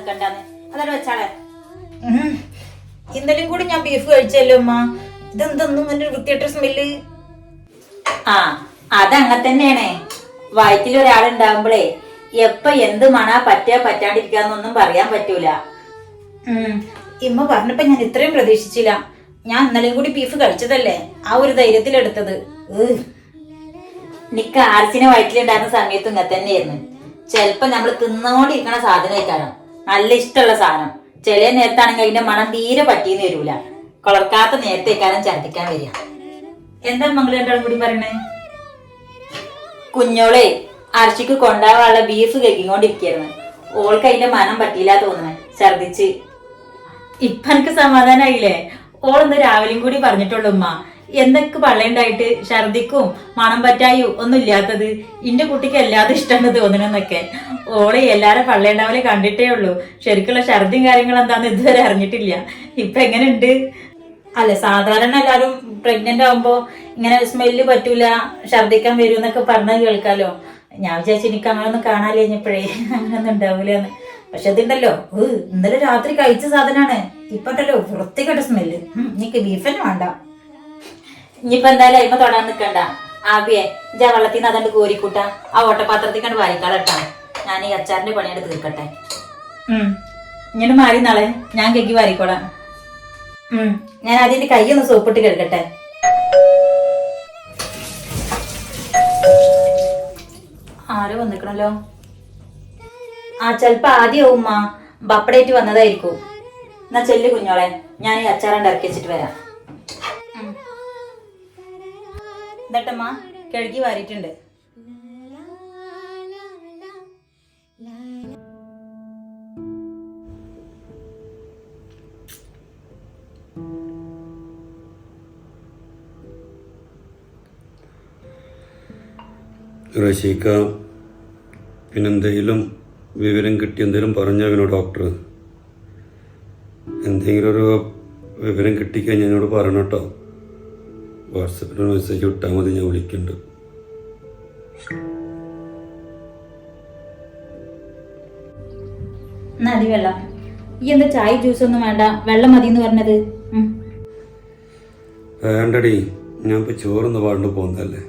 നിക്കണ്ടാന്ന് അതല്ല വെച്ചാളെ? ഇന്നലെയും കൂടി ഞാൻ ബീഫ് കഴിച്ചല്ലോ അമ്മ ഇതെന്തൊന്നും എന്റെ വൃത്തിയായിട്ട് സ്മെല്ല് ആ അതങ്ങനെ തന്നെയാണ്. വയറ്റിൽ ഒരാളുണ്ടാവുമ്പളേ എപ്പ എന്ത് മണാ പറ്റാ പറ്റാണ്ടിരിക്കാന്നൊന്നും പറയാൻ പറ്റൂല. ഉം, ഇമ്മ പറഞ്ഞപ്പോ ഞാൻ ഇത്രയും പ്രതീക്ഷിച്ചില്ല. ഞാൻ ഇന്നലെയും കൂടി ബീഫ് കഴിച്ചതല്ലേ? ആ ഒരു ധൈര്യത്തിലെടുത്തത്. നിക്ക് ആർസിനെ വയറ്റിലുണ്ടായിരുന്ന സമയത്ത് ഇങ്ങനെ തന്നെയായിരുന്നു ചെലപ്പോ നമ്മൾ തിന്നോണ്ടിരിക്കണ സാധനം കഴിക്കാനും നല്ല ഇഷ്ടമുള്ള സാധനം. ചില നേരത്താണെങ്കിൽ അതിന്റെ മണം തീരെ പറ്റിയെന്ന് വരൂല. കൊളർക്കാത്ത നേരത്തേക്കാരം ഛർദിക്കാൻ വരിക. എന്താ മംഗളി രണ്ടാളും കൂടി പറയണേ? കുഞ്ഞോളെ അർച്ചിക്ക് കൊണ്ടാവാനുള്ള ബീഫ് കഴിക്കൊണ്ടിരിക്കായിരുന്നു ഓൾക്ക് അതിന്റെ മനം പറ്റിയില്ല തോന്നണേ. ഛർദിച്ച് ഇപ്പൊ എനിക്ക് ഓൾ ഓളൊന്ന് രാവിലെയും കൂടി പറഞ്ഞിട്ടുള്ളൂ ഉമ്മ. എന്തൊക്കെ പള്ളയുണ്ടായിട്ട് ഛർദിക്കും മണം പറ്റായും ഒന്നും ഇല്ലാത്തത് ഇന്റെ കുട്ടിക്ക് എല്ലാതും ഇഷ്ടമാണ് തോന്നണമെന്നൊക്കെ ഓളെ എല്ലാരും പള്ളയുണ്ടാവലെ കണ്ടിട്ടേ ഉള്ളൂ. ശരിക്കുള്ള ഛർദിയും കാര്യങ്ങളും എന്താന്ന് ഇതുവരെ അറിഞ്ഞിട്ടില്ല. ഇപ്പൊ എങ്ങനെയുണ്ട്? അല്ല സാധാരണ എല്ലാരും പ്രഗ്നന്റ് ആവുമ്പോ ഇങ്ങനെ സ്മെല്ല് പറ്റൂല ഛർദിക്കാൻ വരും എന്നൊക്കെ പറഞ്ഞത് കേൾക്കാലോ. ഞാൻ വിചാരിച്ചു എനിക്ക് അങ്ങനെ ഒന്നും കാണാൻ കഴിഞ്ഞപ്പോഴേ അങ്ങനൊന്നും ഉണ്ടാവൂലെന്ന്. പക്ഷെ അതുണ്ടല്ലോ. ഇന്നലെ രാത്രി കഴിച്ച സാധനാണ്. ഇപ്പൊ ഉണ്ടല്ലോ വൃത്തികെട്ട സ്മെല്ല് എനിക്ക് ബീഫ് വേണ്ട. ഇനിയിപ്പൊ എന്തായാലും അയിമ തൊടാൻ നിക്കണ്ട. ആബിയെ ഇജാ വെള്ളത്തിൽ നിന്ന് അതുകൊണ്ട് കോരിക്കൂട്ട. ആ ഓട്ടപാത്രത്തിൽ കണ്ട് വാരിക്കാളട്ടാ ഞാൻ ഈ അച്ചാറിന്റെ പണിയെടുത്ത് തീർക്കട്ടെ. ഇങ്ങനെ മാറി നാളെ. ഞാൻ കെക്കി വാരിക്കോളാം. ഞാൻ ആദ്യം കൈ ഒന്ന് സോപ്പിട്ട് കഴുകട്ടെ. ആരോ വന്നിക്കണല്ലോ. ആ ചെലപ്പോ ആദ്യം ഉമ്മ. ബപ്പടേറ്റ് വന്നതായിരിക്കും. എന്നാ ചെല്ലു കുഞ്ഞോളെ. ഞാൻ ഈ അച്ചാറുണ്ട് ഇറക്കി വെച്ചിട്ട് വരാം. എന്നിട്ടമ്മ കിഴക്കി വാരിയിട്ടുണ്ട്. റഷീക്ക പിന്നെന്തെങ്കിലും വിവരം കിട്ടി എന്തെങ്കിലും പറഞ്ഞോ എന്നോട് ഡോക്ടർ എന്തെങ്കിലും ഒരു വിവരം കിട്ടിക്കഴിഞ്ഞാൽ എന്നോട് പറഞ്ഞു വാട്സപ്പിൽ മെസ്സേജ് വിട്ടാൽ മതി ഞാൻ വിളിക്കുന്നുണ്ട് നടി വെള്ളം? ഈ എന്താ ചായ ജ്യൂസ് ഒന്നും വേണ്ട വെള്ളം മതി എന്ന് പറഞ്ഞത് വേണ്ടടി ഞാൻ ഇപ്പൊ ചോറൊന്ന് പാണ്ട് പോകുന്നതല്ലേ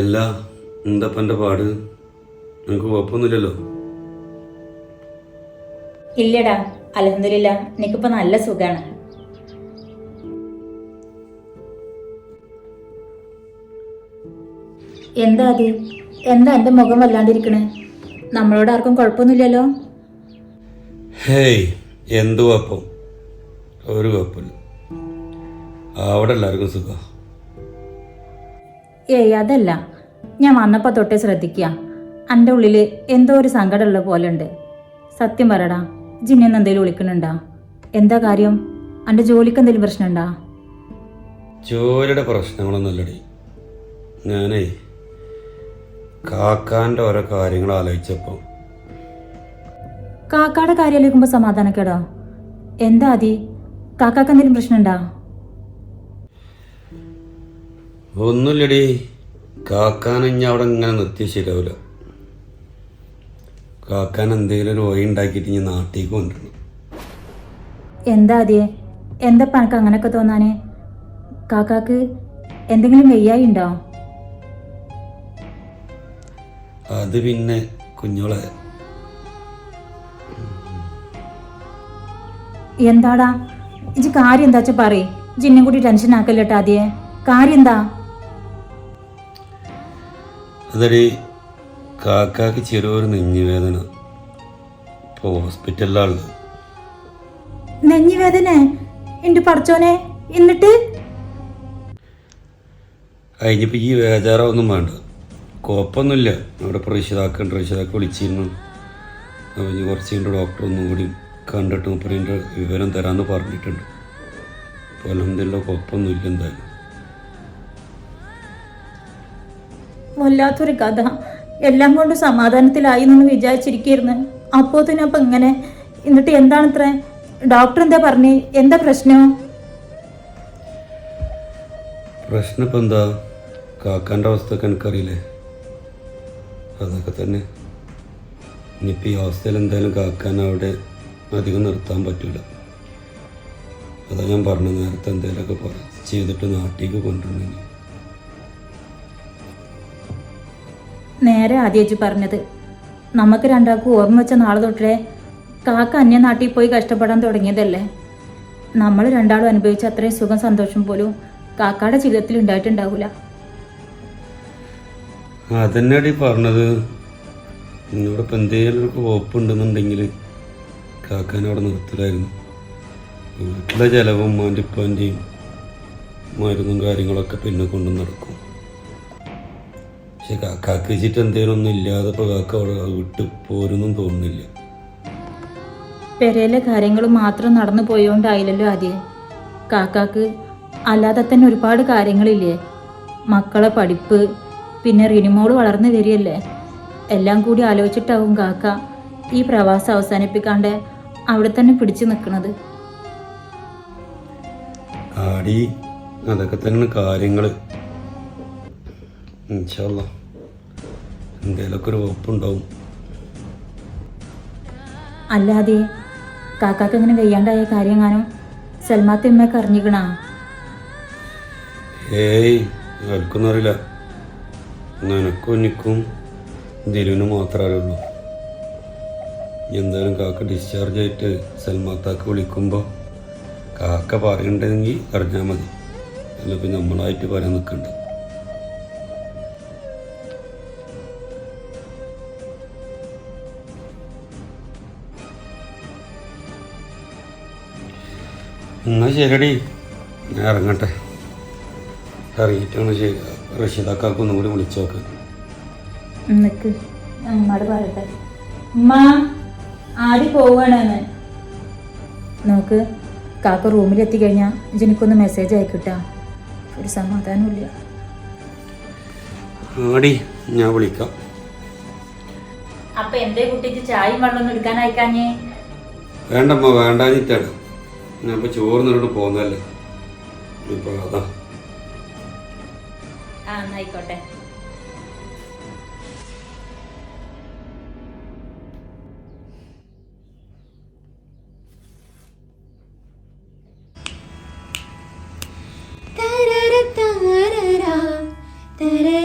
എല്ലാ എന്തപ്പം പാട്? നിനക്ക് കുഴപ്പമൊന്നുമില്ലല്ലോ? ഇല്ലടാ. അലഹദില്ല എനിക്കിപ്പോ നല്ല സുഖാണ്. എന്താ അത് എന്താ എന്റെ മുഖം വല്ലാണ്ടിരിക്കണേ? നമ്മളോട് ആർക്കും കുഴപ്പമൊന്നുമില്ലല്ലോ? ഹേയ് എന്ത് കുഴപ്പം? ഒരു കുഴപ്പമില്ല. അവിടെ എല്ലാവർക്കും സുഖം. ഏയ് അതല്ല. ഞാൻ വന്നപ്പോ തൊട്ടേ ശ്രദ്ധിക്കുക എന്റെ ഉള്ളിൽ എന്തോ ഒരു സങ്കടമുള്ള പോലെ ഉണ്ട്. സത്യം പറടാ ജിന്നെന്ന് എന്തെങ്കിലും വിളിക്കണുണ്ടാ എന്താ കാര്യം? എന്റെ ജോലിക്ക് എന്തെങ്കിലും പ്രശ്നമുണ്ടാ? ജോലിയുടെ പ്രശ്നങ്ങളൊന്നുമല്ലടി. ഞാനേ കാക്കാന്റെ ഓരോ കാര്യങ്ങൾ ആലോചിച്ചപ്പോൾ കാക്കാടെ കാര്യം ആലോചിക്കുമ്പോ സമാധാനക്കേടോ? എന്താ അതി കാക്കാക്ക് എന്തെങ്കിലും പ്രശ്നമുണ്ടാ? ഒന്നുമില്ലടി. കാക്കാനെ ഞാൻ അവിടെ ഇങ്ങനെ നിർത്തി ശരിയാവില്ല കാക്കാൻ എന്തെങ്കിലും ഒരു വഴി ഉണ്ടാക്കിയിട്ട് ഞാൻ നാട്ടിലേക്ക് കൊണ്ടുവരണം. എന്താ അതിയെ എന്താ പണക്ക് അങ്ങനെയൊക്കെ തോന്നാനെ? കാക്കാക്ക് എന്തെങ്കിലും വെയ്യായി ഉണ്ടോ അത് പിന്നെ കുഞ്ഞോളെ. എന്താടാ? ഇജ് കാര്യം എന്താ വെച്ചാ പറയ്. ജിന്നും കൂടി ടെൻഷൻ ആക്കല്ലേട്ടാ ആദ്യേ. കാര്യം എന്താ? അതടി കാക്കാക്ക് ചെറിയൊരു നെഞ്ഞുവേദന. ഇപ്പോൾ ഹോസ്പിറ്റലിലാണുള്ളത് നെഞ്ഞുവേദന? എന്റെ പഠിച്ചോനെ എന്നിട്ട്? അതിനിപ്പോൾ ഈ വേജാറൊന്നും വേണ്ട. കുഴപ്പമൊന്നുമില്ല. അവിടെ റഷിതാക്കുണ്ട് റഷിതാക്ക് വിളിച്ചിരുന്നു. അവന് കുറച്ച് കഴിഞ്ഞ് ഡോക്ടർ ഒന്നും കൂടി കണ്ടിട്ട് മുപ്പതിന്റെ വിവരം തരാമെന്ന് പറഞ്ഞിട്ടുണ്ട്. അപ്പോൾ അലഹമില്ല കുഴപ്പമൊന്നുമില്ല എന്തായാലും. വല്ലാത്തൊരു കഥ എല്ലാം കൊണ്ട് സമാധാനത്തിലായി എന്ന് വിചാരിച്ചിരിക്കുന്നു അപ്പോൾ തന്നെ അപ്പൊ ഇങ്ങനെ എന്നിട്ട് എന്താണത്രേ? ഡോക്ടർ എന്താ പറഞ്ഞേ? എന്താ പ്രശ്നം? പ്രശ്നം ഇപ്പം എന്താ? കാക്കാന്റെ അവസ്ഥയൊക്കെ എനിക്കറിയില്ലേ? അതൊക്കെ തന്നെ. ഇനിയിപ്പോൾ ഈ അവസ്ഥയിൽ എന്തായാലും കാക്കാൻ അവിടെ അധികം നിർത്താൻ പറ്റില്ല അതാ ഞാൻ പറഞ്ഞു നേരത്തെ എന്തെങ്കിലുമൊക്കെ പറ ചെയ്തിട്ട് നാട്ടിലേക്ക് കൊണ്ടുവരണമെങ്കിൽ നേരെ ആദ്യേജി പറഞ്ഞത് നമുക്ക് രണ്ടാൾക്കും ഓർമ്മ വെച്ച നാളെ തൊട്ടേ കാക്ക അന്യ നാട്ടിൽ പോയി കഷ്ടപ്പെടാൻ തുടങ്ങിയതല്ലേ? നമ്മൾ രണ്ടാളും അനുഭവിച്ച അത്രയും സുഖം സന്തോഷം പോലും കാക്കയുടെ ജീവിതത്തിൽ ഉണ്ടായിട്ടുണ്ടാവില്ല അതന്നെടി പറഞ്ഞത്. ഇപ്പം എന്തെങ്കിലും ഒരു വകുപ്പുണ്ടെന്നുണ്ടെങ്കിൽ കാക്കാനെ അവിടെ നിർത്തലായിരുന്നു. വീട്ടിലെ ചിലവും മോന്റെ മരുന്നും കാര്യങ്ങളൊക്കെ പിന്നെ കൊണ്ടു നടക്കും പക്ഷെ കാക്കാക്ക് വെച്ചിട്ട് എന്തെങ്കിലും ഒന്നും ഇല്ലാതെ ഇപ്പോൾ കാക്ക അവിടെ വിട്ട് പോരൊന്നും തോന്നുന്നില്ല. പെരയിലെ കാര്യങ്ങൾ മാത്രം നടന്നു പോയോണ്ടായില്ലല്ലോ ആദ്യം. കാക്കാക്ക് അല്ലാതെ തന്നെ ഒരുപാട് കാര്യങ്ങളില്ലേ? മക്കളെ പഠിപ്പ് പിന്നെ റിനിമോൾ വളർന്നു വരികയല്ലേ? എല്ലാം കൂടി ആലോചിച്ചിട്ടാവും കാക്ക ഈ പ്രവാസം അവസാനിപ്പിക്കാണ്ട് അവിടെ തന്നെ പിടിച്ചു നിൽക്കുന്നത് ആടി അതൊക്കെ തന്നെ കാര്യങ്ങൾ ഇൻഷല്ല എന്തെങ്കിലുമൊക്കെ ഒരു വകുപ്പുണ്ടാവും. അല്ലാതെ കാക്കാക്ക് ഇങ്ങനെ വെയ്യാണ്ടായ കാര്യം കാണും സൽമാത്ത ഉമ്മയൊക്കെ അറിഞ്ഞിക്കണാ? ഏയ് എനിക്കൊന്നും അറിയില്ല. നിനക്കും എനിക്കും ദിലുവിനും മാത്രമേ അറിയുള്ളൂ. എന്തായാലും കാക്ക ഡിസ്ചാർജ് ആയിട്ട് സൽമാത്താക്ക് വിളിക്കുമ്പോൾ കാക്ക പറയണ്ടെങ്കിൽ അറിഞ്ഞാൽ മതി. അല്ല പിന്നെ നമ്മളായിട്ട് പറയാൻ നിൽക്കണ്ട എന്നാ ശരിയടി. ഞാൻ ഇറങ്ങട്ടെ. ഇറങ്ങിയിട്ടാണ് ശരി റഷീദാക്കാക്ക് ഒന്നും കൂടി വിളിച്ചു നോക്ക്. നിക്ക്. അമ്മയോട് പറയട്ടെ. ഉമ്മ ആടി പോവാണ് നമുക്ക് കാക്ക റൂമിൽ എത്തിക്കഴിഞ്ഞാൽ ജനിക്കൊന്ന് മെസ്സേജ് അയക്കിട്ടാ. ഒരു സമാധാനമില്ല ആടി ഞാൻ വിളിക്കാം. അപ്പൊ എന്തേ കുട്ടിക്ക് ചായയും വെള്ളം എടുക്കാൻ അയക്കാഞ്ഞേ വേണ്ടമ്മ വേണ്ടാഞ്ഞിട്ടാണ്. ഞാൻ ഇപ്പോൾ ചോറ് നിന്നിട്ട് പോകുന്നതല്ലേ? ഇപ്പോൾ അതാ. ആ തരര തരരതാരരാ, തരരാരരാരരാ,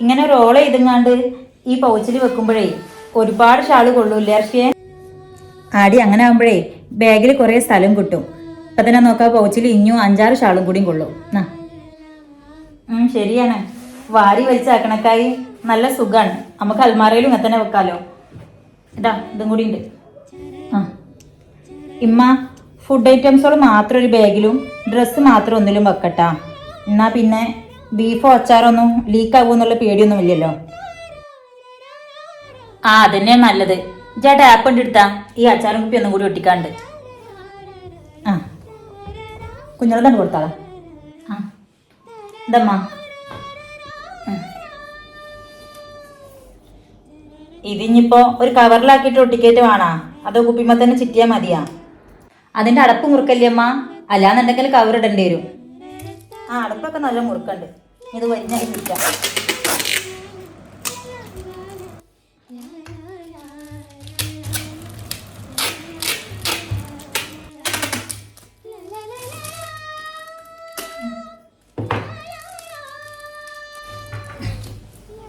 ഇങ്ങനെ ഒരു ഓള ഇതുങ്ങാണ്ട് ഈ പൗച്ചിൽ വെക്കുമ്പോഴേ ഒരുപാട് ഷാൾ കൊള്ളൂല്ലേ അർഷിയെ ആടി അങ്ങനെ ആകുമ്പോഴേ ബാഗിൽ കുറേ സ്ഥലം കിട്ടും. ഇപ്പൊ തന്നെ നോക്കാം പൗച്ചിൽ ഇഞ്ഞും അഞ്ചാറ് ഷാളും കൂടിയും കൊള്ളും. നാ. ഉം, ശരിയാണ്. വാരി വലിച്ചാക്കണക്കായി നല്ല സുഖാണ്. നമുക്ക് അൽമാറയിലും ഇങ്ങനെ തന്നെ വെക്കാലോ. ഇതാ ഇതും കൂടി ഉണ്ട്. ആ. ഇമ്മ ഫുഡ് ഐറ്റംസുകൾ മാത്രം ഒരു ബാഗിലും ഡ്രസ്സ് മാത്രം ഒന്നിലും വെക്കട്ടാ. എന്നാ പിന്നെ ബീഫോ അച്ചാറൊന്നും ലീക്ക് ആകുമെന്നുള്ള പേടിയൊന്നും ഇല്ലല്ലോ. ആ അതന്നെ നല്ലത്. ചേട്ടാ ആപ്പ് ഉണ്ട് എടുത്താ. ഈ അച്ചാറും കുപ്പി ഒന്നും കൂടി ഒട്ടിക്കാണ്ട്. ആ. കുഞ്ഞോളതാണ് കൊടുത്താളാ. ആ. ഇതമ്മ. ഇതിനിപ്പോ ഇതിഞ്ഞിപ്പോ ഒരു കവറിലാക്കിയിട്ട് ഒട്ടിക്കേറ്റ് വേണാ. അതോ കുപ്പിമ്മ തന്നെ ചിറ്റിയാ മതിയാ. അതിന്റെ അടപ്പ് മുറുക്കല്ലേ അമ്മ? അല്ലാന്നുണ്ടെങ്കിൽ കവർ ഇടേണ്ടി വരും. ആ അടപ്പൊക്കെ നല്ല മുറുക്കുണ്ട്. ഇത്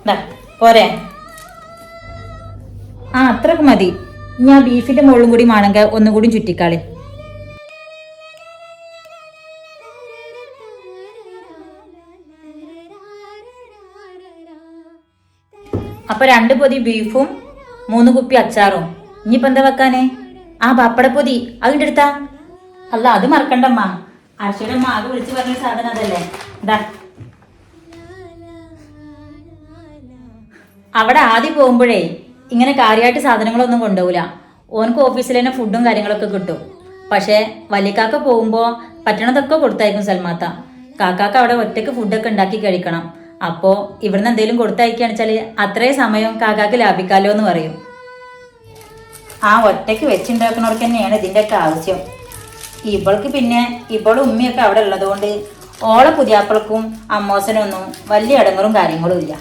ദാ, പോരെ. ആ അത്രയ്ക്ക് മതി. ഞാൻ ബീഫിന്റെ മുകളിലും കൂടി മാണെങ്കിൽ ഒന്നുകൂടി ചുറ്റിക്കാളി. ലാ രണ്ട് പൊതി ബീഫും മൂന്ന് കുപ്പി അച്ചാറും. ഇനിയിപ്പോൾ എന്താ വെക്കാനേ? ആ പപ്പടപ്പൊതി അതിന്റെ അടുത്താ? അല്ല അത് മറക്കണ്ടമ്മ. അർച്ചയുടെ അമ്മ ആകെ വിളിച്ചു പറഞ്ഞ സാധനം അതല്ലേ. ഇതാ അവിടെ ആദ്യം പോകുമ്പോഴേ ഇങ്ങനെ കാര്യമായിട്ട് സാധനങ്ങളൊന്നും കൊണ്ടുപോകില്ല ഓനക്ക് ഓഫീസിൽ തന്നെ ഫുഡും കാര്യങ്ങളൊക്കെ കിട്ടും. പക്ഷേ വലിയക്കാക്ക പോകുമ്പോൾ പറ്റണതൊക്കെ കൊടുത്തായിരിക്കും സൽമാത്ത. കാക്കാക്ക അവിടെ ഒറ്റയ്ക്ക് ഫുഡൊക്കെ ഉണ്ടാക്കി കഴിക്കണം. അപ്പോൾ ഇവിടുന്ന് എന്തെങ്കിലും കൊടുത്തയക്കുകയാണെന്ന് വെച്ചാൽ അത്രയും സമയം കാക്കാക്ക് ലാഭിക്കാലോ എന്ന് പറയും. ആ ഒറ്റയ്ക്ക് വെച്ചുണ്ടാക്കുന്നവർക്ക് തന്നെയാണ് ഇതിന്റെയൊക്കെ ആവശ്യം. ഇവൾക്ക് പിന്നെ ഇവളും ഉമ്മയൊക്കെ അവിടെ ഉള്ളതുകൊണ്ട് ഓളെ പുതിയാപ്പിളക്കും അമ്മോസനൊന്നും വലിയ ഇടങ്ങളും കാര്യങ്ങളും ഇല്ല.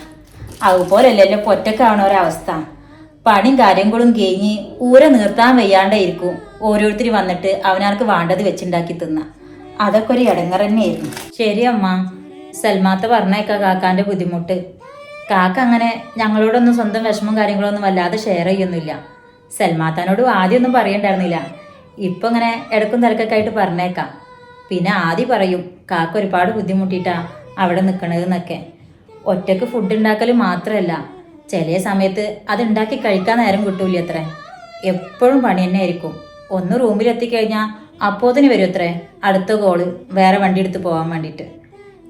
അതുപോലെയല്ലല്ലോ ഇപ്പൊ ഒറ്റക്കാവണ ഒരവസ്ഥ. പണിയും കാര്യങ്ങളും കഴിഞ്ഞ് ഊരെ നിർത്താൻ വയ്യാണ്ടേ ഇരിക്കും ഓരോരുത്തർ വന്നിട്ട് അവനാർക്ക് വേണ്ടത് വെച്ചുണ്ടാക്കി തിന്ന. അതൊക്കെ ഒരു ഇടങ്ങർ തന്നെയായിരുന്നു. ശരി അമ്മ. സൽമാത്ത പറഞ്ഞേക്ക കാക്കാന്റെ ബുദ്ധിമുട്ട്. കാക്ക അങ്ങനെ ഞങ്ങളോടൊന്നും സ്വന്തം വിഷമം കാര്യങ്ങളൊന്നും വല്ലാതെ ഷെയർ ചെയ്യൊന്നുമില്ല. സൽമാത്താനോട് ആദ്യമൊന്നും പറയണ്ടായിരുന്നില്ല. ഇപ്പൊ ഇങ്ങനെ ഇടക്കും തിരക്കൊക്കെ ആയിട്ട് പറഞ്ഞേക്കാം. പിന്നെ ആദ്യം പറയും കാക്ക ഒരുപാട് ബുദ്ധിമുട്ടിട്ടാ അവിടെ നിൽക്കണതെന്നൊക്കെ ഒറ്റയ്ക്ക് ഫുഡ് ഉണ്ടാക്കൽ മാത്രമല്ല ചില സമയത്ത് അത് ഉണ്ടാക്കി കഴിക്കാൻ നേരം കിട്ടൂല അത്രേ. എപ്പോഴും പണി തന്നെ ആയിരിക്കും. ഒന്ന് റൂമിലെത്തിക്കഴിഞ്ഞാൽ അപ്പോത്തിന് വരും അത്രേ. അടുത്ത കോൾ വേറെ വണ്ടി എടുത്ത് പോകാൻ വേണ്ടിയിട്ട്.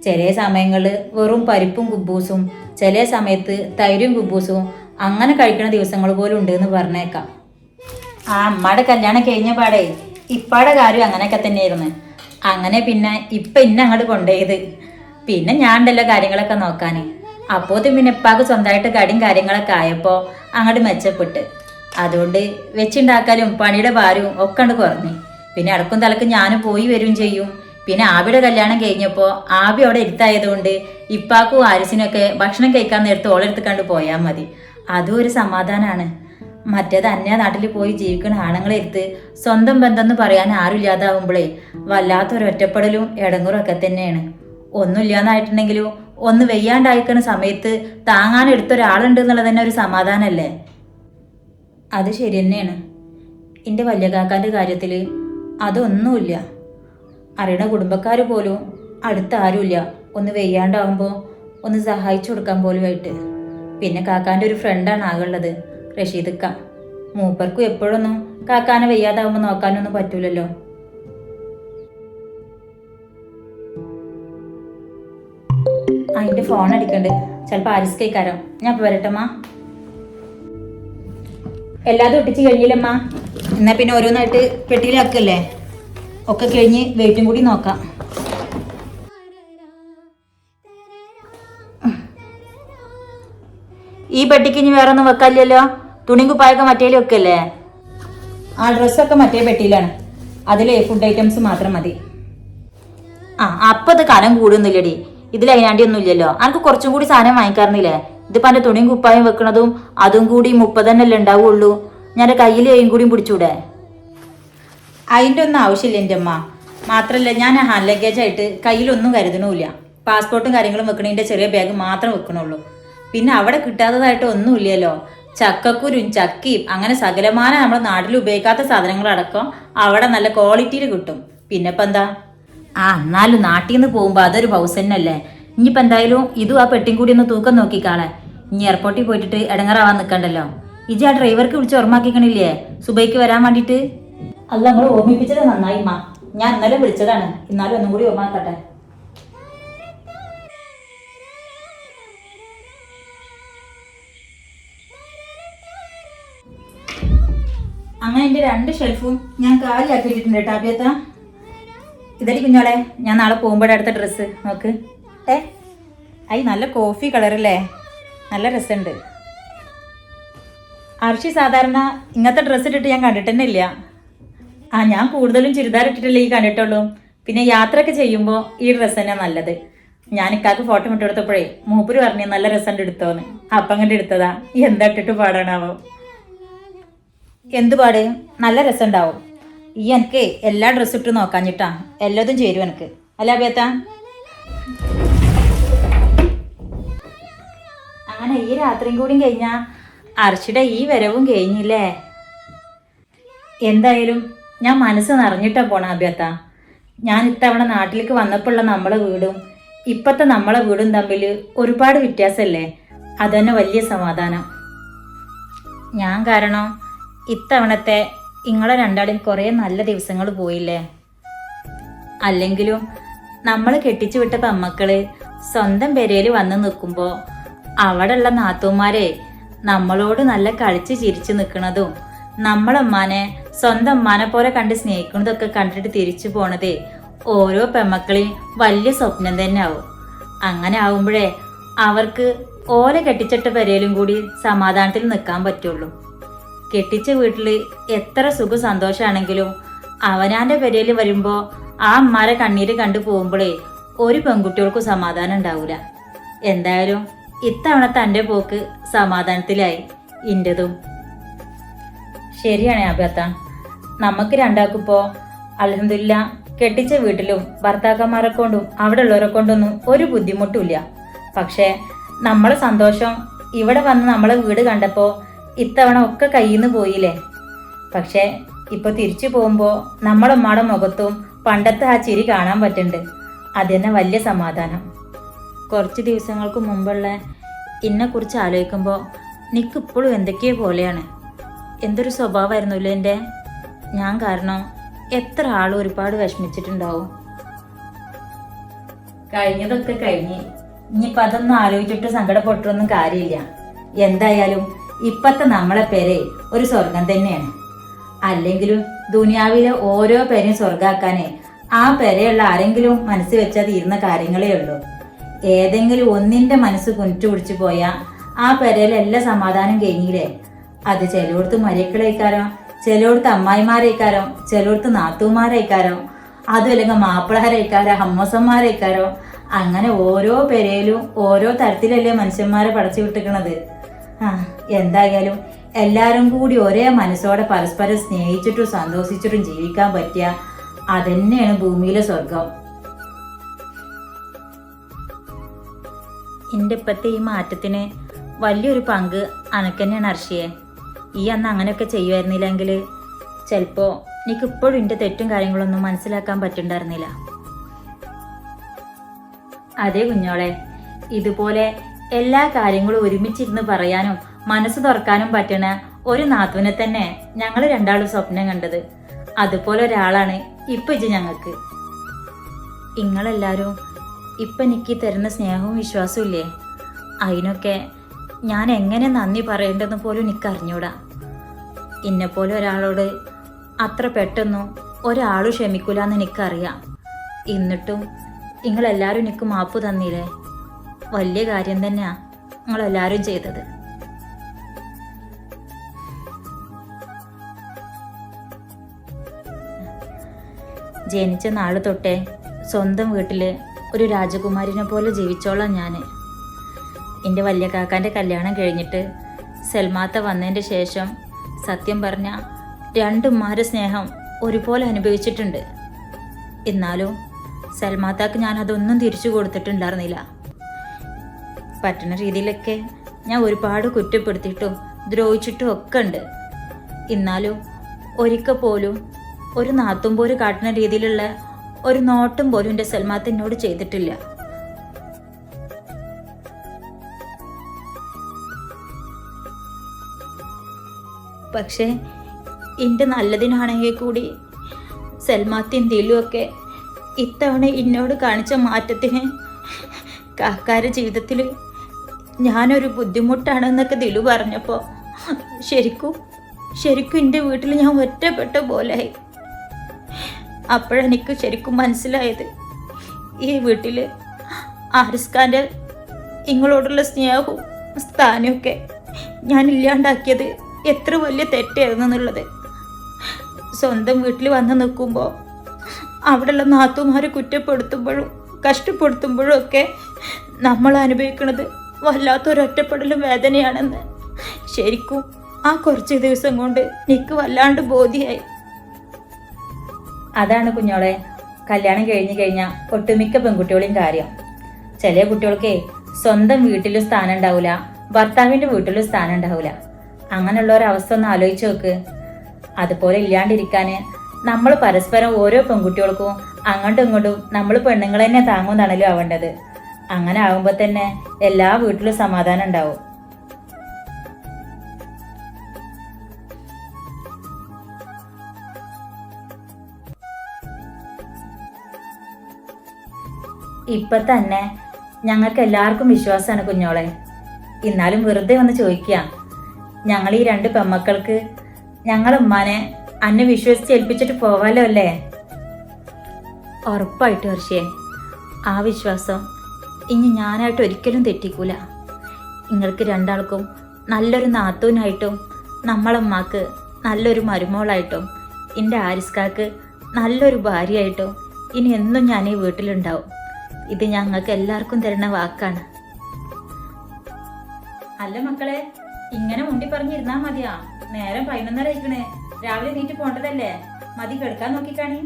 ചില സമയങ്ങളിൽ വെറും പരിപ്പും കുബൂസും ചില സമയത്ത് തൈരും കുബൂസും അങ്ങനെ കഴിക്കുന്ന ദിവസങ്ങൾ പോലും ഉണ്ട് എന്ന് പറഞ്ഞേക്കാം. ആ അമ്മയുടെ കല്യാണം കഴിഞ്ഞ പാടേ ഇപ്പാടെ കാര്യം അങ്ങനെയൊക്കെ തന്നെയായിരുന്നു. അങ്ങനെ പിന്നെ ഇപ്പൊ ഇന്നെ അങ്ങോട്ട് കൊണ്ടുപോയത് പിന്നെ ഞാൻ ഉണ്ടല്ലോ കാര്യങ്ങളൊക്കെ നോക്കാൻ അപ്പോത്തും പിന്നെ ഇപ്പാക്ക് സ്വന്തമായിട്ട് കടിയും കാര്യങ്ങളൊക്കെ ആയപ്പോൾ അങ്ങോട്ട് മെച്ചപ്പെട്ട്. അതുകൊണ്ട് വെച്ചുണ്ടാക്കാനും പണിയുടെ ഭാരവും ഒക്കെ അങ്ങോട്ട് കുറഞ്ഞു. പിന്നെ അടക്കും തലക്കും ഞാനും പോയി വരും ചെയ്യും. പിന്നെ ആബിയുടെ കല്യാണം കഴിഞ്ഞപ്പോ ആവി അവിടെ ഇരുത്തായതുകൊണ്ട് ഇപ്പാക്കും ആരിസിനൊക്കെ ഭക്ഷണം കഴിക്കാൻ നേരത്ത് ഓളെടുത്ത് കണ്ട് പോയാൽ മതി. അതും ഒരു സമാധാനമാണ് മറ്റേത് അന്യ നാട്ടിൽ പോയി ജീവിക്കുന്ന ആണുങ്ങളെ എടുത്ത് സ്വന്തം ബന്ധം എന്ന് പറയാൻ ആരുമില്ലാതാവുമ്പോഴേ വല്ലാത്തൊരു ഒറ്റപ്പെടലും ഇടങ്ങൂറും ഒക്കെ തന്നെയാണ്. ഒന്നുമില്ലാന്നായിട്ടുണ്ടെങ്കിലും ഒന്ന് വെയ്യാണ്ടായിക്കുന്ന സമയത്ത് താങ്ങാൻ എടുത്ത ഒരാളുണ്ട് എന്നുള്ളത് തന്നെ ഒരു സമാധാനമല്ലേ അത് ശരി തന്നെയാണ്. എന്റെ വല്യകാക്കാന്റെ കാര്യത്തിൽ അതൊന്നുമില്ല. അറിയണ കുടുംബക്കാർ പോലും അടുത്ത ആരുമില്ല ഒന്ന് വെയ്യാണ്ടാവുമ്പോൾ ഒന്ന് സഹായിച്ചു കൊടുക്കാൻ പോലുമായിട്ട്. പിന്നെ കാക്കാന്റെ ഒരു ഫ്രണ്ടാണ് ആകുള്ളത് റഷീദക്ക മൂപ്പർക്കും എപ്പോഴൊന്നും കാക്കാനെ വെയ്യാതാവുമ്പോൾ നോക്കാനൊന്നും പറ്റൂലല്ലോ. അതിന്റെ ഫോൺ അടിക്കണ്ട്. ചിലപ്പോൾ ആരിസ് കൈക്കാരം ഞാൻ വരട്ടമ്മ എല്ലാതും ഒട്ടിച്ച് കഴിഞ്ഞില്ലമ്മ എന്നാ പിന്നെ ഓരോന്നായിട്ട് പെട്ടിയിലാക്കല്ലേ? ഒക്കെ കഴിഞ്ഞ് വെയിറ്റും കൂടി നോക്കാം. ഈ പെട്ടിക്ക് ഇനി വേറെ ഒന്നും വെക്കാനില്ലല്ലോ. തുണി കുപ്പായൊക്കെ മറ്റേലും അല്ലേ ആ ഡ്രസ്സൊക്കെ മറ്റേ പെട്ടിയിലാണ്. അതിലെ ഫുഡ് ഐറ്റംസ് മാത്രം മതി. ആ അപ്പൊ അത് കനം കൂടുന്നില്ലടി. ഇതിൽ അതിനാണ്ടി ഒന്നും ഇല്ലല്ലോ അനക്ക് കുറച്ചും കൂടി സാധനം വാങ്ങിക്കാറുന്നില്ലേ? ഇതിപ്പോ എന്റെ തുണിയും കുപ്പായും വെക്കണതും അതും കൂടി മുപ്പത് തന്നെയല്ലേ ഉണ്ടാവുള്ളൂ. ഞാൻ കയ്യിൽ കൈയും കൂടിയും പിടിച്ചൂടെ? അതിന്റെ ഒന്നും ആവശ്യമില്ല എന്റെ അമ്മ. മാത്രമല്ല ഞാൻ ഹാൻഡ് ലഗേജ് ആയിട്ട് കയ്യിലൊന്നും കരുതണമില്ല പാസ്പോർട്ടും കാര്യങ്ങളും വെക്കണതിന്റെ ചെറിയ ബാഗ് മാത്രം വെക്കണുള്ളൂ. പിന്നെ അവിടെ കിട്ടാത്തതായിട്ട് ഒന്നുമില്ലല്ലോ. ചക്കക്കുരും ചക്കിയും അങ്ങനെ സകലമായ നമ്മുടെ നാട്ടിൽ ഉപയോഗിക്കാത്ത സാധനങ്ങളടക്കം അവിടെ നല്ല ക്വാളിറ്റിയിൽ കിട്ടും. പിന്നെ ഇപ്പം എന്താ? ആ എന്നാലും നാട്ടിൽ നിന്ന് പോകുമ്പോൾ അതൊരു ഹൗസ് തന്നെയല്ലേ? ഇനിയിപ്പോൾ എന്തായാലും ഇതും ആ പെട്ടിയും കൂടി ഒന്ന് തൂക്കം നോക്കിക്കാളെ ഇനി എയർപോർട്ടിൽ പോയിട്ട് ഇടങ്ങറാവാൻ നിൽക്കണ്ടല്ലോ ഇജി ആ ഡ്രൈവർക്ക് വിളിച്ച് ഓർമ്മാക്കിക്കണില്ലേ സുബൈക്ക് വരാൻ വേണ്ടിയിട്ട്? അല്ല നിങ്ങൾ ഓർമ്മിപ്പിച്ചത് നന്നായി മാ. ഞാൻ ഇന്നലെ വിളിച്ചതാണ്. എന്നാലും ഒന്നും കൂടി ഓർമ്മാക്കട്ടെ. അങ്ങനെ എന്റെ രണ്ട് ഷെൽഫും ഞാൻ കാലിയാക്കിയിട്ടുണ്ട് കേട്ടോ അഭിയത്ത. ഇതടി കുഞ്ഞോളെ ഞാൻ നാളെ പോകുമ്പോഴേ അടുത്ത ഡ്രസ്സ് നോക്ക്. ഏ? ഐ നല്ല കോഫി കളറല്ലേ നല്ല രസമുണ്ട്. അർഷി സാധാരണ ഇങ്ങനത്തെ ഡ്രസ്സ് ഇട്ടിട്ട് ഞാൻ കണ്ടിട്ട് തന്നെ ഇല്ല. ആ ഞാൻ കൂടുതലും ചുരിദാർ ഇട്ടിട്ടല്ലേ ഈ കണ്ടിട്ടുള്ളൂ. പിന്നെ യാത്രയൊക്കെ ചെയ്യുമ്പോൾ ഈ ഡ്രസ്സ് തന്നെ നല്ലത്. ഞാൻ ഇക്കാക്ക് ഫോട്ടോ ഇട്ട് കൊടുത്തപ്പോഴേ മൂപ്പര് പറഞ്ഞു നല്ല രസമുണ്ട് എടുത്തോന്ന്. അപ്പം അങ്ങോട്ട് എടുത്തതാ. എന്താ ഇട്ടിട്ട് പാടാണാവോ എന്ത് പാട്? നല്ല രസമുണ്ടാവും ഈ എനിക്ക് എല്ലാ ഡ്രസ്സും ഇട്ട് നോക്കാഞ്ഞിട്ടാ. എല്ലാതും ചേരും എനിക്ക്. അല്ല അഭിയത്ത? അങ്ങനെ ഈ രാത്രിയും കൂടിയും കഴിഞ്ഞാൽ അർച്ചിയുടെ ഈ വരവും കഴിഞ്ഞില്ലേ? എന്തായാലും ഞാൻ മനസ്സ് നിറഞ്ഞിട്ടാ പോണ അഭ്യത്ത. ഞാൻ ഇത്തവണ നാട്ടിലേക്ക് വന്നപ്പോഴുള്ള നമ്മളെ വീടും ഇപ്പത്തെ നമ്മളെ വീടും തമ്മിൽ ഒരുപാട് വ്യത്യാസമല്ലേ അതന്നെ വലിയ സമാധാനം. ഞാൻ കാരണം ഇത്തവണത്തെ ഇങ്ങളെ രണ്ടാളും കുറേ നല്ല ദിവസങ്ങൾ പോയില്ലേ? അല്ലെങ്കിലും നമ്മൾ കെട്ടിച്ചു വിട്ട പമ്മക്കൾ സ്വന്തം പെരയിൽ വന്ന് നിൽക്കുമ്പോൾ അവിടെയുള്ള നാത്തൂന്മാരെ നമ്മളോട് നല്ല കളിച്ച് ചിരിച്ചു നിൽക്കുന്നതും നമ്മളമ്മാനെ സ്വന്തം അമ്മാനെ പോലെ കണ്ട് സ്നേഹിക്കുന്നതൊക്കെ കണ്ടിട്ട് തിരിച്ചു പോണതേ ഓരോ പെമ്മക്കളെയും വലിയ സ്വപ്നം തന്നെ ആവും അങ്ങനെ ആവുമ്പോഴേ അവർക്ക് ഓല കെട്ടിച്ചിട്ട പെരയിലും കൂടി സമാധാനത്തിൽ നിൽക്കാൻ പറ്റുള്ളൂ. കെട്ടിച്ച വീട്ടിൽ എത്ര സുഖ സന്തോഷമാണെങ്കിലും അവനാന്റെ പെരയിൽ വരുമ്പോൾ ആ അമ്മാരെ കണ്ണീര് കണ്ടു പോകുമ്പോഴേ ഒരു പെൺകുട്ടികൾക്കും സമാധാനം ഉണ്ടാവൂല. എന്തായാലും ഇത്തവണ തന്റെ പോക്ക് സമാധാനത്തിലായി ഇന്റതും. ശരിയാണ് അബത്ത നമുക്ക് രണ്ടാക്കിപ്പോ. അലഹമില്ല കെട്ടിച്ച വീട്ടിലും ഭർത്താക്കന്മാരെ കൊണ്ടും അവിടെ ഉള്ളവരെ കൊണ്ടൊന്നും ഒരു ബുദ്ധിമുട്ടുമില്ല. പക്ഷേ നമ്മളെ സന്തോഷം ഇവിടെ വന്ന് നമ്മളെ വീട് കണ്ടപ്പോൾ ഇത്തവണ ഒക്കെ കയ്യിൽ നിന്ന് പോയില്ലേ? പക്ഷേ ഇപ്പൊ തിരിച്ചു പോകുമ്പോൾ നമ്മളമ്മയുടെ മുഖത്തും പണ്ടത്തെ ആ ചിരി കാണാൻ പറ്റുന്നുണ്ട്. തന്നെ വലിയ സമാധാനം. കുറച്ച് ദിവസങ്ങൾക്ക് മുമ്പുള്ള എന്നെ കുറിച്ച് ആലോചിക്കുമ്പോൾ ഇപ്പോഴും എന്തൊക്കെയോ പോലെയാണ്. എന്തൊരു സ്വഭാവമായിരുന്നില്ല എന്റെ? ഞാൻ കാരണം എത്ര ആൾ ഒരുപാട് വിഷമിച്ചിട്ടുണ്ടാവും. കഴിഞ്ഞതൊക്കെ കഴിഞ്ഞ് ഇനിയിപ്പൊ അതൊന്നും ആലോചിച്ചിട്ട് സങ്കടപ്പെട്ടൊന്നും കാര്യമില്ല. എന്തായാലും ഇപ്പത്തെ നമ്മളെ പേരെ ഒരു സ്വർഗം തന്നെയാണ്. അല്ലെങ്കിലും ദുനിയാവിലെ ഓരോ പേരെയും സ്വർഗാക്കാനേ ആ പെരയുള്ള ആരെങ്കിലും മനസ്സ് വെച്ചാൽ തീരുന്ന കാര്യങ്ങളേ ഉള്ളൂ. ഏതെങ്കിലും ഒന്നിന്റെ മനസ്സ് കുനിച്ചു പിടിച്ചു പോയാൽ ആ പെരയിൽ സമാധാനം കഴിഞ്ഞില്ലേ? അത് ചിലയിടത്ത് മരിക്കളേക്കാരോ ചിലയിടത്ത് അമ്മായിമാരേക്കാരോ ചിലയിടത്ത് നാത്തുമാരേക്കാരോ അതും അല്ലെങ്കിൽ മാപ്പിളാരേക്കാരോ അമ്മസന്മാരേക്കാരോ അങ്ങനെ ഓരോ പെരയിലും ഓരോ തരത്തിലല്ലേ മനുഷ്യന്മാരെ പടച്ചു വിട്ടിക്കണത് ആ എന്തായാലും എല്ലാവരും കൂടി ഒരേ മനസ്സോടെ പരസ്പരം സ്നേഹിച്ചിട്ടും സന്തോഷിച്ചിട്ടും ജീവിക്കാൻ പറ്റിയ അതന്നെയാണ് ഭൂമിയിലെ സ്വർഗം എന്റെ ഇപ്പത്തെ ഈ മാറ്റത്തിന് വലിയൊരു പങ്ക് അനക്കന്നെയാണ് അർഷിയെ ഈ അന്ന് അങ്ങനെയൊക്കെ ചെയ്യുമായിരുന്നില്ലെങ്കിൽ ചിലപ്പോൾ എനിക്ക് ഇപ്പോഴും എന്റെ തെറ്റും കാര്യങ്ങളൊന്നും മനസ്സിലാക്കാൻ പറ്റുണ്ടായിരുന്നില്ല. അതെ കുഞ്ഞോളെ ഇതുപോലെ എല്ലാ കാര്യങ്ങളും ഒരുമിച്ചിരുന്ന് പറയാനും മനസ്സ് തുറക്കാനും പറ്റണ ഒരു നാത്തുവിനെ തന്നെ ഞങ്ങൾ രണ്ടാളും സ്വപ്നം കണ്ടത്. അതുപോലെ ഒരാളാണ് ഇപ്പൊ ഇജ് ഞങ്ങൾക്ക്. ഇങ്ങളെല്ലാരും ഇപ്പൊ എനിക്ക് തരുന്ന സ്നേഹവും വിശ്വാസവും ഇല്ലേ? അതിനൊക്കെ ഞാൻ എങ്ങനെ നന്ദി പറയേണ്ടതെന്ന് പോലും എനിക്ക് അറിഞ്ഞൂടാ എന്നെപ്പോലെ ഒരാളോട് അത്ര പെട്ടെന്നും ഒരാളും ക്ഷമിക്കൂലെന്ന് എനിക്കറിയാം. എന്നിട്ടും നിങ്ങളെല്ലാവരും എനിക്ക് മാപ്പ് തന്നില്ലേ? വലിയ കാര്യം തന്നെയാ നിങ്ങളെല്ലാവരും ചെയ്തത്. ജനിച്ച നാൾ തൊട്ടേ സ്വന്തം വീട്ടിൽ ഒരു രാജകുമാരിനെ പോലെ ജീവിച്ചോളാം ഞാൻ എന്റെ വലിയ കാക്കാന്റെ കല്യാണം കഴിഞ്ഞിട്ട് സൽമാത്ത വന്നതിന്റെ ശേഷം സത്യം പറഞ്ഞ രണ്ടുമ്മാരെ സ്നേഹം ഒരുപോലെ അനുഭവിച്ചിട്ടുണ്ട്. എന്നാലും സൽമാത്താക്ക് ഞാൻ അതൊന്നും തിരിച്ചു കൊടുത്തിട്ടുണ്ടായിരുന്നില്ല. പറ്റുന്ന രീതിയിലൊക്കെ ഞാൻ ഒരുപാട് കുറ്റപ്പെടുത്തിയിട്ടും ദ്രോഹിച്ചിട്ടും ഒക്കെ ഉണ്ട്. എന്നാലും ഒരിക്കൽ പോലും ഒരു നാത്തും പോലും കാട്ടുന്ന രീതിയിലുള്ള ഒരു നോട്ടം പോലും എന്റെ സൽമാത്ത് എന്നോട് ചെയ്തിട്ടില്ല. പക്ഷേ എന്റെ നല്ലതിനാണെങ്കിൽ കൂടി സൽമാത്തിയും ദിലും ഒക്കെ ഇത്തവണ എന്നോട് കാണിച്ച മാറ്റത്തിന് കാക്കാരുടെ ജീവിതത്തിൽ ഞാനൊരു ബുദ്ധിമുട്ടാണെന്നൊക്കെ ദിലു പറഞ്ഞപ്പോൾ ശരിക്കും ശരിക്കും എന്റെ വീട്ടിൽ ഞാൻ ഒറ്റപ്പെട്ട പോലായി. അപ്പോഴെനിക്ക് ശരിക്കും മനസ്സിലായത്. ഈ വീട്ടിൽ ആരിസ്ഖാന്റെ നിങ്ങളോടുള്ള സ്നേഹവും സ്ഥാനമൊക്കെ ഞാൻ ഇല്ലാണ്ടാക്കിയത് എത്ര വലിയ തെറ്റായിരുന്നു എന്നുള്ളത്. സ്വന്തം വീട്ടിൽ വന്ന് നിൽക്കുമ്പോൾ അവിടെയുള്ള നാത്തുമാരെ കുറ്റപ്പെടുത്തുമ്പോഴും കഷ്ടപ്പെടുത്തുമ്പോഴും ഒക്കെ നമ്മൾ അനുഭവിക്കുന്നത് വല്ലാത്തൊരൊറ്റപ്പെടലും വേദനയാണെന്ന്. ശരിക്കും ആ കുറച്ച് ദിവസം കൊണ്ട് എനിക്ക് വല്ലാണ്ട് ബോധ്യായി. അതാണ് കുഞ്ഞോളെ കല്യാണം കഴിഞ്ഞു കഴിഞ്ഞാൽ ഒട്ടുമിക്ക പെൺകുട്ടികളെയും കാര്യം. ചില കുട്ടികൾക്കേ സ്വന്തം വീട്ടിലും സ്ഥാനം ഉണ്ടാവില്ല ഭർത്താവിന്റെ വീട്ടിലും സ്ഥാനം ഉണ്ടാവില്ല അങ്ങനെയുള്ള ഒരവസ്ഥ ഒന്ന് ആലോചിച്ച് നോക്ക്. അതുപോലെ ഇല്ലാണ്ടിരിക്കാന് നമ്മൾ പരസ്പരം ഓരോ പെൺകുട്ടികൾക്കും അങ്ങോട്ടും ഇങ്ങോട്ടും നമ്മൾ പെണ്ണുങ്ങൾ തന്നെ താങ്ങുന്നതാണല്ലോ ആവേണ്ടത്. അങ്ങനെ ആവുമ്പോൾ തന്നെ എല്ലാ വീട്ടിലും സമാധാനം ഉണ്ടാവും. ഇപ്പൊ തന്നെ ഞങ്ങൾക്ക് എല്ലാവർക്കും വിശ്വാസമാണ് കുഞ്ഞോളെ. എന്നാലും വെറുതെ ഒന്ന് ചോദിക്കാം ഞങ്ങൾ ഈ രണ്ട് പെമ്മക്കൾക്ക് ഞങ്ങൾ ഉമ്മാനെ അന്നെ വിശ്വസിച്ച് ഏൽപ്പിച്ചിട്ട് പോവാലോ അല്ലേ? ഉറപ്പായിട്ട് ഹർഷേ. ആ വിശ്വാസം ഇനി ഞാനായിട്ട് ഒരിക്കലും തെറ്റിക്കൂല. നിങ്ങൾക്ക് രണ്ടാൾക്കും നല്ലൊരു നാത്തൂനായിട്ടും നമ്മളമ്മക്ക് നല്ലൊരു മരുമോളായിട്ടും എന്റെ ആരിസ്കാക്ക് നല്ലൊരു ഭാര്യയായിട്ടും ഇനി എന്നും ഞാൻ ഈ വീട്ടിലുണ്ടാവും. ഇത് ഞങ്ങൾക്ക് എല്ലാവർക്കും തരുന്ന വാക്കാണ്. അല്ല മക്കളെ ഇങ്ങനെ മുണ്ടി പറഞ്ഞിരുന്നാ മതിയാ. നേരം പതിനൊന്നര ആയിക്കണേ രാവിലെ നീറ്റ് പോണ്ടതല്ലേ? മതി കെടുക്കാൻ നോക്കിക്കാണി.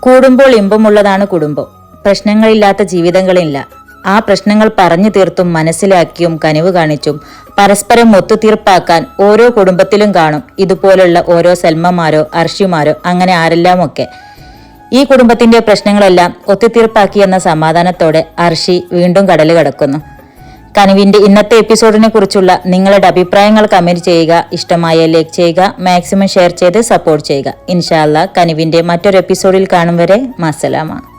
കൂടുമ്പോൾ ഇമ്പമുള്ളതാണ് കുടുംബം. പ്രശ്നങ്ങളില്ലാത്ത ജീവിതങ്ങളില്ല. ആ പ്രശ്നങ്ങൾ പറഞ്ഞു തീർത്തും മനസ്സിലാക്കിയും കനിവ് കാണിച്ചും പരസ്പരം ഒത്തുതീർപ്പാക്കാൻ ഓരോ കുടുംബത്തിലും കാണും. ഇതുപോലുള്ള ഓരോ സൽമമാരോ അർഷിമാരോ അങ്ങനെ ആരെല്ലാമൊക്കെ. ഈ കുടുംബത്തിന്റെ പ്രശ്നങ്ങളെല്ലാം ഒത്തുതീർപ്പാക്കി എന്ന സമാധാനത്തോടെ അർഷി വീണ്ടും കടൽ കടക്കുന്നു. കനിവിന്റെ ഇന്നത്തെ എപ്പിസോഡിനെ കുറിച്ചുള്ള നിങ്ങളുടെ അഭിപ്രായങ്ങൾ കമന്റ് ചെയ്യുക ഇഷ്ടമായ ലൈക്ക് ചെയ്യുക മാക്സിമം ഷെയർ ചെയ്ത് സപ്പോർട്ട് ചെയ്യുക. ഇൻഷാല്ല കനിവിന്റെ മറ്റൊരു എപ്പിസോഡിൽ കാണും വരെ. മസലാമ.